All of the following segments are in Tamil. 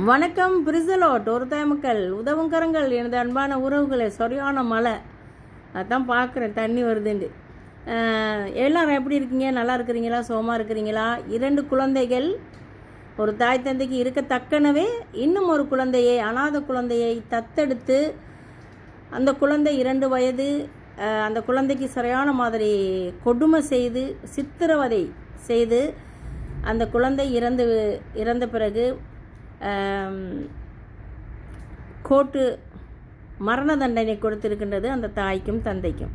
வணக்கம் பிரிசலோட் ஒரு மக்கள் உதவும் கரங்கள் எனது அன்பான உறவுகளை சரியான மழை. அதான் பார்க்குறேன் தண்ணி வருதுண்டு எல்லாரும் எப்படி இருக்கீங்க? நல்லா இருக்கிறீங்களா? சோமா இருக்கிறீங்களா? இரண்டு குழந்தைகள். ஒரு தாய் தந்தைக்கு இருக்கத்தக்கனவே இன்னும் ஒரு குழந்தையை அனாதை குழந்தையை தத்தெடுத்து அந்த குழந்தை இரண்டு வயது அந்த குழந்தைக்கு சரியான மாதிரி கொடுமை செய்து சித்திரவதை செய்து அந்த குழந்தை இறந்து இறந்த பிறகு கோட்டு மரண தண்டனை கொடுத்திருக்கின்றது அந்த தாய்க்கும் தந்தைக்கும்.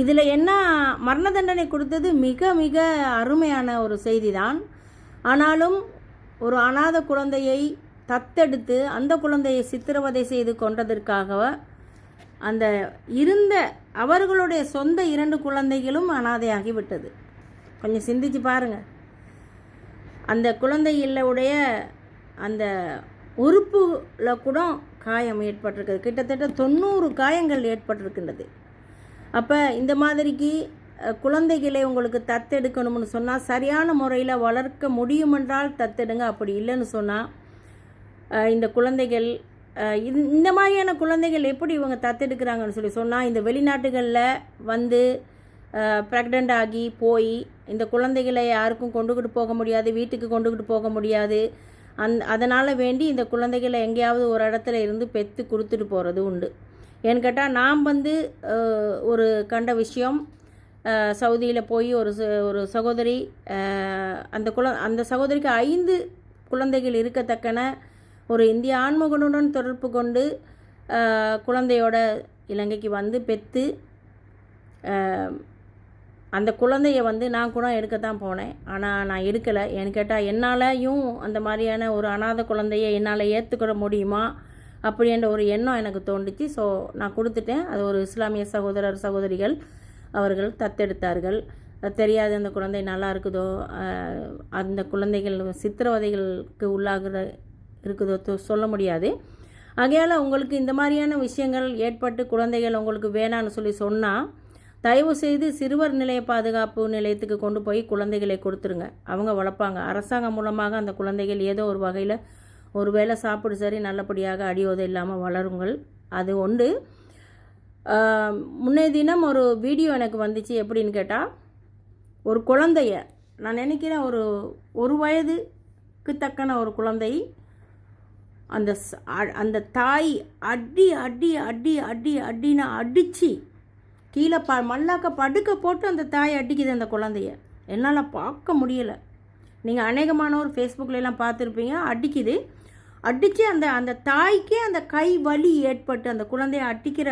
இதில் என்ன மரண தண்டனை கொடுத்தது மிக மிக அருமையான ஒரு செய்தி தான் ஆனாலும் ஒரு அனாத குழந்தையை தத்தெடுத்து அந்த குழந்தையை சித்திரவதை செய்து கொண்டதற்காக அந்த இருந்த அவர்களுடைய சொந்த இரண்டு குழந்தைகளும் அனாதையாகி விட்டது. கொஞ்சம் சிந்திச்சு பாருங்கள் அந்த குழந்தைகளுடைய அந்த உறுப்பில் கூட காயம் ஏற்பட்டிருக்குது. கிட்டத்தட்ட தொண்ணூறு காயங்கள் ஏற்பட்டிருக்கின்றது. அப்போ இந்த மாதிரிக்கு குழந்தைகளை உங்களுக்கு தத்தெடுக்கணும்னு சொன்னால் சரியான முறையில் வளர்க்க முடியுமென்றால் தத்தெடுங்க. அப்படி இல்லைன்னு சொன்னால் இந்த குழந்தைகள் இந்த மாதிரியான குழந்தைகள் எப்படி இவங்க தத்தெடுக்கிறாங்கன்னு சொல்லி சொன்னால் இந்த வெளிநாட்டுகளில் வந்து ப்ரெக்னென்ட் ஆகி போய் இந்த குழந்தைகளை யாருக்கும் கொண்டுக்கிட்டு போக முடியாது வீட்டுக்கு கொண்டுக்கிட்டு போக முடியாது. அந் அதனால் வேண்டி இந்த குழந்தைகளை எங்கேயாவது ஒரு இடத்துல இருந்து பெற்று கொடுத்துட்டு போகிறது உண்டு. ஏன்னு கேட்டால் நாம் வந்து ஒரு கண்ட விஷயம் சவுதியில் போய் ஒரு ச- ஒரு சகோதரி அந்த குழ அந்த சகோதரிக்கு ஐந்து குழந்தைகள் இருக்கத்தக்கன ஒரு இந்திய ஆண்மகனுடன் தொடர்பு கொண்டு குழந்தையோட இலங்கைக்கு வந்து பெற்று அந்த குழந்தைய வந்து நான் கூட எடுக்கத்தான் போனேன். ஆனால் நான் எடுக்கலை. ஏன்னு கேட்டால் என்னாலையும் அந்த மாதிரியான ஒரு அனாதை குழந்தைய என்னால் ஏற்றுக்கிட முடியுமா? அப்படின்ற ஒரு எண்ணம் எனக்கு தோண்டுச்சு ஸோ நான் கொடுத்துட்டேன். அது ஒரு இஸ்லாமிய சகோதரர் சகோதரிகள் அவர்கள் தத்தெடுத்தார்கள். தெரியாது அந்த குழந்தை நல்லா இருக்குதோ அந்த குழந்தைகள் சித்திரவதைகளுக்கு உள்ளாகிற இருக்குதோ சொல்ல முடியாது. ஆகையால் உங்களுக்கு இந்த மாதிரியான விஷயங்கள் ஏற்பட்டு குழந்தைகள் உங்களுக்கு வேணான்னு சொல்லி சொன்னால் தயவு செய்து சிறுவர் நிலைய பாதுகாப்பு நிலையத்துக்கு கொண்டு போய் குழந்தைகளை கொடுத்துருங்க. அவங்க வளர்ப்பாங்க. அரசாங்கம் மூலமாக அந்த குழந்தைகள் ஏதோ ஒரு வகையில் ஒரு வேளை சாப்பிடு சரி நல்லபடியாக அடியோதை இல்லாமல் வளருங்கள். அது ஒன்று முன்னே தினம் ஒரு வீடியோ எனக்கு வந்துச்சு. எப்படின்னு கேட்டால் ஒரு குழந்தைய நான் நினைக்கிறேன் ஒரு ஒரு வயதுக்கு தக்கன ஒரு குழந்தை அந்த அ- அந்த தாய் அடி அடி அடி அடி அடின்னு அடித்து கீழே ப மல்லாக்க படுக்க போட்டு அந்த தாய் அடிக்குது அந்த குழந்தைய. என்னால் பார்க்க முடியலை. நீங்கள் அநேகமானவர் ஃபேஸ்புக்கிலலாம் பார்த்துருப்பீங்க அடிக்குது. அடித்து அந்த அந்த தாய்க்கே அந்த கை வலி ஏற்பட்டு அந்த குழந்தைய அடிக்கிற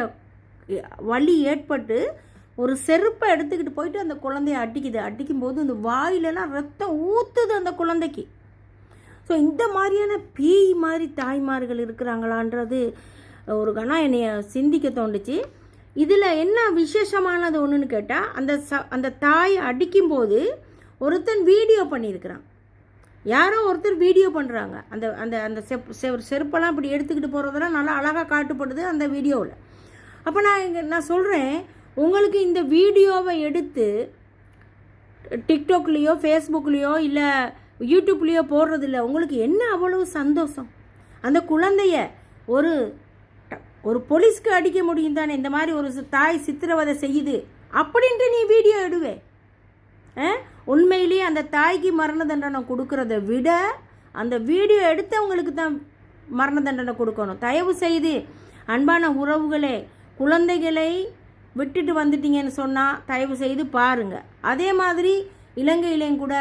வலி ஏற்பட்டு ஒரு செருப்பை எடுத்துக்கிட்டு போயிட்டு அந்த குழந்தைய அடிக்குது. அடிக்கும்போது அந்த வாயிலெல்லாம் ரத்தம் ஊற்றுது அந்த குழந்தைக்கு. ஸோ இந்த மாதிரியான பேய் மாதிரி தாய்மார்கள் இருக்கிறாங்களான்றது ஒரு கணம் என்னைய சிந்திக்க தோண்டுச்சு இதில் என்ன விசேஷமானது ஒன்றுன்னு கேட்டால் அந்த ச அந்த தாய் அடிக்கும்போது ஒருத்தன் வீடியோ பண்ணியிருக்கிறான். யாரோ ஒருத்தர் வீடியோ பண்ணுறாங்க அந்த அந்த அந்த செப் செருப்பெல்லாம் இப்படி எடுத்துக்கிட்டு போகிறதெல்லாம் நல்லா அழகாக காட்டுப்படுது அந்த வீடியோவில். அப்போ நான் இங்கே நான் சொல்கிறேன் உங்களுக்கு இந்த வீடியோவை எடுத்து டிக்டாக்லேயோ ஃபேஸ்புக்லேயோ இல்லை யூடியூப்லேயோ போடுறதில்ல உங்களுக்கு என்ன அவ்வளவு சந்தோஷம்? அந்த குழந்தைய ஒரு ஒரு போலீஸ்க்கு அடிக்க முடியும் தானே? இந்த மாதிரி ஒரு சி- தாய் சித்திரவதை செய்யுது. அப்படின்ட்டு நீ வீடியோ எடுவே. ஆ? உண்மையிலேயே அந்த தாய்க்கு மரண தண்டனை கொடுக்கறத விட அந்த வீடியோ எடுத்தவங்களுக்கு தான் மரண தண்டனை கொடுக்கணும். தயவு செய்து அன்பான உறவுகளே குழந்தைகளை விட்டுட்டு வந்துட்டீங்கன்னு சொன்னால் தயவு செய்து பாருங்கள் அதே மாதிரி இலங்கையிலையும் கூட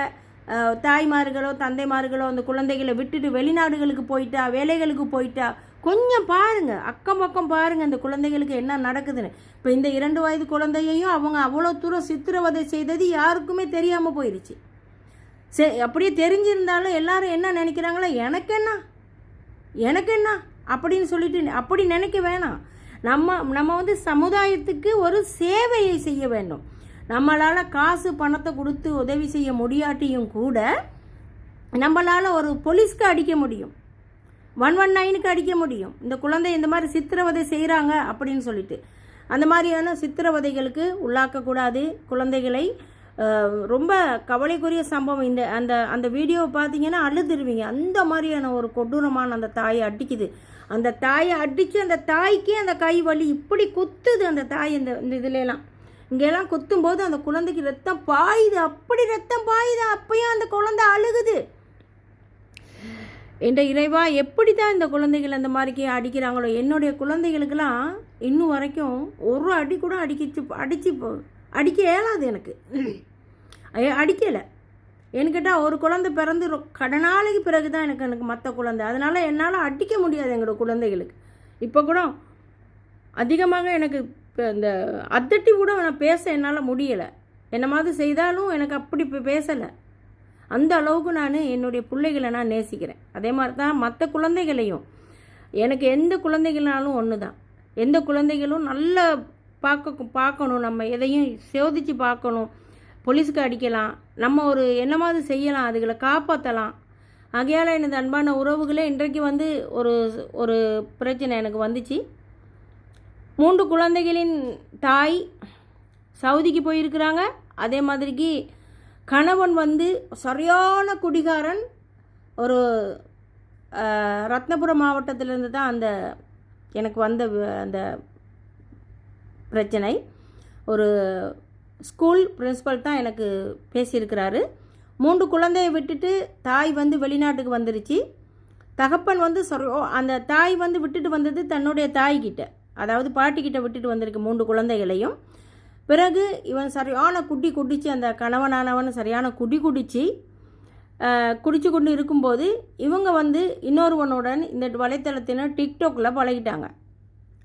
தாய்மார்களோ தந்தைமார்களோ அந்த குழந்தைகளை விட்டுட்டு வெளிநாடுகளுக்கு போயிட்டா வேலைகளுக்கு போயிட்டா கொஞ்சம் பாருங்கள் அக்கம் பக்கம் பாருங்கள் இந்த குழந்தைகளுக்கு என்ன நடக்குதுன்னு. இப்போ இந்த இரண்டு வயது குழந்தையையும் அவங்க அவ்வளோ தூரம் சித்திரவதை செய்தது யாருக்குமே தெரியாமல் போயிடுச்சு சரி அப்படியே தெரிஞ்சிருந்தாலும் எல்லாரும் என்ன நினைக்கிறாங்களோ எனக்கு என்ன எனக்கு என்ன அப்படின்னு சொல்லிட்டு அப்படி நினைக்க வேணாம். நம்ம நம்ம வந்து சமுதாயத்துக்கு ஒரு சேவையை செய்ய வேண்டும். நம்மளால் காசு பணத்தை கொடுத்து உதவி செய்ய முடியாட்டியும் கூட நம்மளால் ஒரு போலீஸ்க்கு அடிக்க முடியும். ஒன் ஒன் நைனுக்கு அடிக்க முடியும். இந்த குழந்தை இந்த மாதிரி சித்திரவதை செய்கிறாங்க அப்படின்னு சொல்லிட்டு. அந்த மாதிரியான சித்திரவதைகளுக்கு உள்ளாக்கக்கூடாது குழந்தைகளை ரொம்ப கவலைக்குரிய சம்பவம். இந்த அந்த அந்த வீடியோவை பார்த்தீங்கன்னா அழுதுருவீங்க. அந்த மாதிரியான ஒரு கொடூரமான அந்த தாயை அடிக்குது. அந்த தாயை அடித்து அந்த தாய்க்கே அந்த கை வலி இப்படி குத்துது அந்த தாய் இந்த இந்த இதுலலாம் இங்கெல்லாம் குத்தும்போது அந்த குழந்தைக்கு ரத்தம் பாயுது. அப்படி ரத்தம் பாயுது. அப்பயும் அந்த குழந்தை அழுகுது. என்ற இறைவா எப்படி தான் இந்த குழந்தைகள் அந்த மாதிரிக்கு அடிக்கிறாங்களோ என்னுடைய குழந்தைகளுக்கெல்லாம் இன்னும் வரைக்கும் ஒரு அடி கூட அடிக்கிச்சு அடித்து போ- அடிக்க இயலாது எனக்கு. அடிக்கலை. ஏன்னு கேட்டால் ஒரு குழந்தை பிறந்து ரொ- கட நாளைக்கு பிறகு தான் எனக்கு எனக்கு மற்ற குழந்தை. அதனால் என்னால் அடிக்க முடியாது எங்களோட குழந்தைகளுக்கு. இப்போ கூட அதிகமாக எனக்கு இப்போ இந்த அதட்டி கூட நான் பேச என்னால் முடியலை. என்ன மாதிரி செய்தாலும் எனக்கு அப்படி இப்போ பேசலை. அந்த அளவுக்கு நான் என்னுடைய பிள்ளைகளை நான் நேசிக்கிறேன். அதே மாதிரி தான் மற்ற குழந்தைகளையும். எனக்கு எந்த குழந்தைகள்னாலும் ஒன்று தான் எந்த குழந்தைகளும் நல்ல பார்க்க பார்க்கணும். நம்ம எதையும் சோதித்து பார்க்கணும். போலீஸுக்கு அடிக்கலாம். நம்ம ஒரு என்னமாவது செய்யலாம். அதுகளை காப்பாற்றலாம் ஆகையால் எனது அன்பான உறவுகளே இன்றைக்கு வந்து ஒரு ஒரு பிரச்சனை எனக்கு வந்துச்சு. மூன்று குழந்தைகளின் தாய் சவுதிக்கு போயிருக்கிறாங்க. அதே மாதிரிக்கு கணவன் வந்து சரியான குடிகாரன். ஒரு ரத்னபுரம் மாவட்டத்திலேருந்து தான் அந்த எனக்கு வந்த வ- அந்த பிரச்சனை. ஒரு ஸ்கூல் பிரின்சிபல் தான் எனக்கு பேசியிருக்கிறாரு. மூன்று குழந்தையை விட்டுட்டு தாய் வந்து வெளிநாட்டுக்கு வந்துருச்சு. தகப்பன் வந்து சரியோ அந்த தாய் வந்து விட்டுட்டு வந்தது தன்னுடைய தாய்கிட்ட. அதாவது பாட்டிக்கிட்ட விட்டுட்டு வந்திருக்கு மூன்று குழந்தைகளையும். பிறகு இவன் சரியான குட்டி குடிச்சு அந்த கணவனானவன் சரியான குடி குடிச்சு குடிச்சு கொண்டு இருக்கும்போது இவங்க வந்து இன்னொருவனுடன் இந்த வலைத்தளத்தினர் டிக்டாக்ல பழகிட்டாங்க.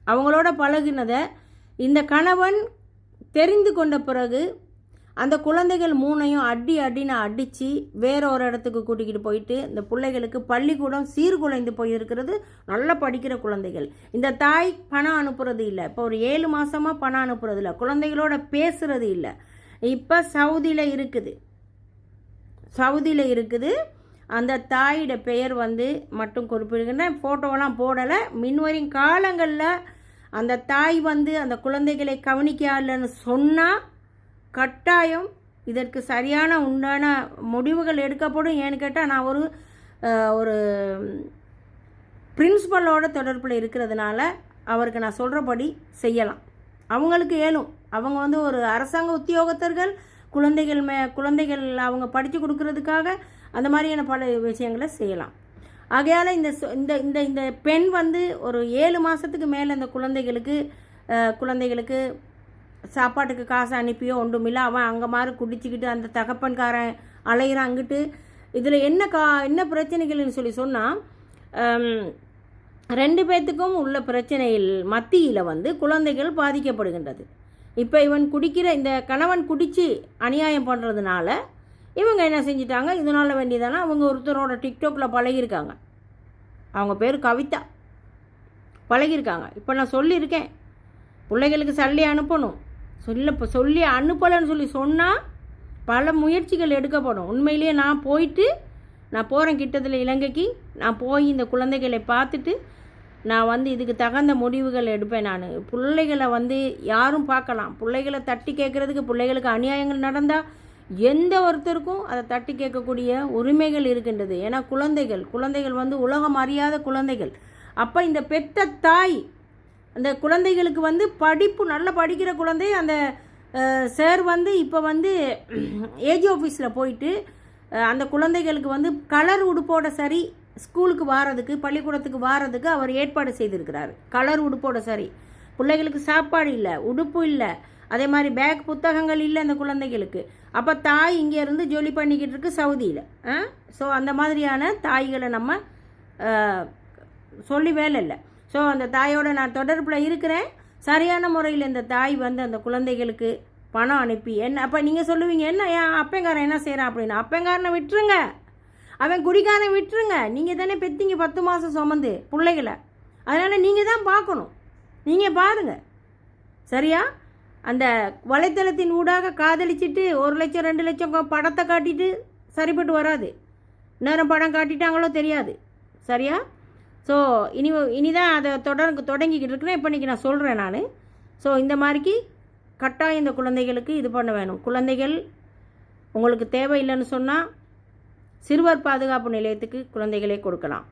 அவங்களோட பழகினதை இந்த கணவன் தெரிந்து கொண்ட பிறகு அந்த குழந்தைகள் மூணையும் அடி அடின்னு அடித்து வேற ஒரு இடத்துக்கு கூட்டிக்கிட்டு போயிட்டு இந்த பிள்ளைகளுக்கு பள்ளிக்கூடம் சீர்குலைந்து போயிருக்கிறது நல்லா படிக்கிற குழந்தைகள். இந்த தாய் பணம் அனுப்புறது இல்லை. இப்போ ஒரு ஏழு மாதமாக பணம் அனுப்புறது இல்லை. குழந்தைகளோட பேசுறது இல்லை. இப்போ சவுதியில் இருக்குது. சவுதியில் இருக்குது. அந்த தாயோட பெயர் வந்து மட்டும் குறிப்பிடுகின்ற ஃபோட்டோவெல்லாம் போடலை. மின்வரும் காலங்களில் அந்த தாய் வந்து அந்த குழந்தைகளை கவனிக்கலன்னு சொன்னால் கட்டாயம் இதற்கு சரியான உண்டான முடிவுகள் எடுக்கப்படும் ஏன்னு கேட்டால் நான் ஒரு ஒரு பிரின்ஸ்பலோட தொடர்பில் இருக்கிறதுனால அவருக்கு நான் சொல்கிறபடி செய்யலாம். அவங்களுக்கு ஏலும் அவங்க வந்து ஒரு அரசாங்க உத்தியோகத்தர்கள் குழந்தைகள் மே குழந்தைகள் அவங்க படித்து கொடுக்கறதுக்காக அந்த மாதிரியான பல விஷயங்களை செய்யலாம். ஆகையால் இந்த இந்த இந்த இந்த பெண் வந்து ஒரு ஏழு மாதத்துக்கு மேலே இந்த குழந்தைகளுக்கு குழந்தைகளுக்கு சாப்பாட்டுக்கு காசு அனுப்பியோ ஒன்றுமில்ல. அவன் அங்கே மாதிரி குடிச்சிக்கிட்டு அந்த தகப்பன்காரன் அலையிறான் அங்கிட்டு. இதில் என்ன கா என்ன பிரச்சனைகள்னு சொல்லி சொன்னால் ரெண்டு பேர்த்துக்கும் உள்ள பிரச்சனையில் மத்தியில் வந்து குழந்தைகள் பாதிக்கப்படுகின்றது. இப்போ இவன் குடிக்கிற இந்த கணவன் குடித்து அநியாயம் பண்ணுறதுனால இவங்க என்ன செஞ்சிட்டாங்க? இதனால் வேண்டியதானா? அவங்க ஒருத்தரோட டிக்டாக்கில் பழகியிருக்காங்க. அவங்க பேர் கவிதா. பழகியிருக்காங்க. இப்போ நான் சொல்லியிருக்கேன். பிள்ளைகளுக்கு சல்லி அனுப்பணும். சொல்ல இப்போ சொல்லி அனுப்பலைன்னு சொல்லி சொன்னால் பல முயற்சிகள் எடுக்கப்படும். உண்மையிலேயே நான் போயிட்டு நான் போகிறேன் கிட்டத்தில் இலங்கைக்கு. நான் போய் இந்த குழந்தைகளை பார்த்துட்டு நான் வந்து இதுக்கு தகுந்த முடிவுகள் எடுப்பேன் நான். பிள்ளைகளை வந்து யாரும் பார்க்கலாம். பிள்ளைகளை தட்டி கேட்குறதுக்கு பிள்ளைகளுக்கு அநியாயங்கள் நடந்தால் எந்த ஒருத்தருக்கும் அதை தட்டி கேட்கக்கூடிய உரிமைகள் இருக்கின்றது. ஏன்னா குழந்தைகள் குழந்தைகள் வந்து உலகம் அறியாத குழந்தைகள். அப்போ இந்த பெத்த தாய் அந்த குழந்தைகளுக்கு வந்து படிப்பு நல்லா படிக்கிற குழந்தை அந்த சார் வந்து இப்போ வந்து ஏஜி ஆஃபீஸில் போயிட்டு அந்த குழந்தைகளுக்கு வந்து கலர் உடுப்போட சரி ஸ்கூலுக்கு வாரதுக்கு பள்ளிக்கூடத்துக்கு வாரதுக்கு அவர் ஏற்பாடு செய்திருக்கிறார். கலர் உடுப்போட சரி. பிள்ளைகளுக்கு சாப்பாடு இல்லை உடுப்பு இல்லை. அதே மாதிரி பேக் புத்தகங்கள் இல்லை அந்த குழந்தைகளுக்கு. அப்போ தாய் இங்கே இருந்து ஜொலி பண்ணிக்கிட்டு இருக்கு சவுதியில். ஸோ அந்த மாதிரியான தாய்களை நம்ம சொல்லி வேலை இல்லை. ஸோ அந்த தாயோட நான் தொடர்பில் இருக்கிறேன். சரியான முறையில் இந்த தாய் வந்து அந்த குழந்தைகளுக்கு பணம் அனுப்பி என்ன அப்போ நீங்கள் சொல்லுவீங்க என்ன ஏன் அப்பங்காரன் என்ன செய்கிறான் அப்படின்னு. அப்பங்காரனை விட்டுருங்க. அவன் குடிக்காரன் விட்டுருங்க. நீங்கள் தானே பெத்திங்க பத்து மாதம் சுமந்து பிள்ளைகளை. அதனால் நீங்கள் தான் பார்க்கணும். நீங்கள் பாருங்க. சரியா? அந்த வலைத்தளத்தின் ஊடாக காதலிச்சிட்டு ஒரு லட்சம் ரெண்டு லட்சம் படத்தை காட்டிட்டு சரிப்பட்டு வராது. நேரம் படம் காட்டிட்டாங்களோ தெரியாது. சரியா? ஸோ இனி இனிதான் அதை தொடர் தொடங்கிக்கிட்டு இருக்கிறேன் இப்போ இன்றைக்கி நான் சொல்கிறேன் நான். ஸோ இந்த மாதிரிக்கு கட்டாயம் இந்த குழந்தைகளுக்கு இது பண்ண வேணும். குழந்தைகள் உங்களுக்கு தேவையில்லைன்னு சொன்னால் சிறுவர் பாதுகாப்பு நிலையத்துக்கு குழந்தைகளே கொடுக்கலாம்.